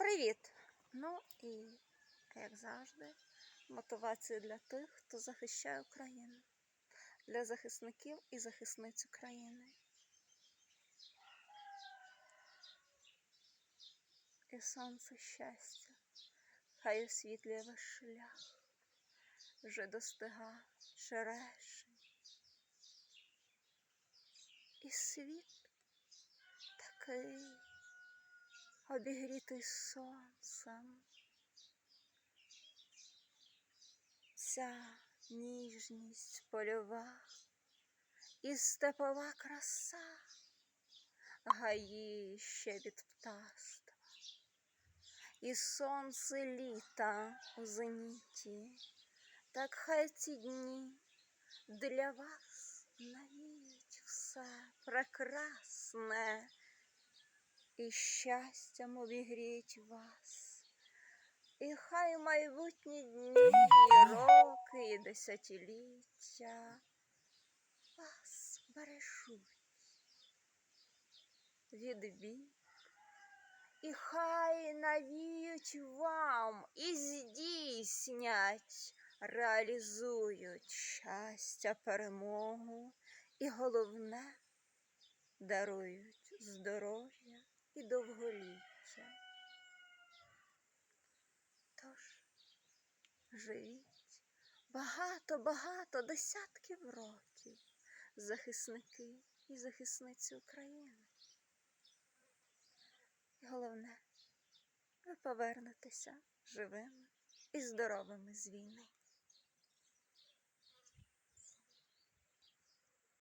Привіт! Ну і, як завжди, мотивація для тих, хто захищає Україну, для захисників і захисниць України. І сонце щастя, хай освітлює ваш шлях, вже достига черешень. І світ такий обігрітий сонцем. Ця ніжність польова і степова краса гаї ще від птаства, і сонце літа у зеніті, так хай ці дні для вас навіють все прекрасне і щастям обігріть вас. І хай майбутні дні, роки і десятиліття вас бережуть від бід. І хай навіють вам і здійснять, реалізують щастя, перемогу і головне дарують здоров'я і довголіття. Тож живіть багато-багато десятків років, захисники і захисниці України. Головне, ви повернетеся живими і здоровими з війни.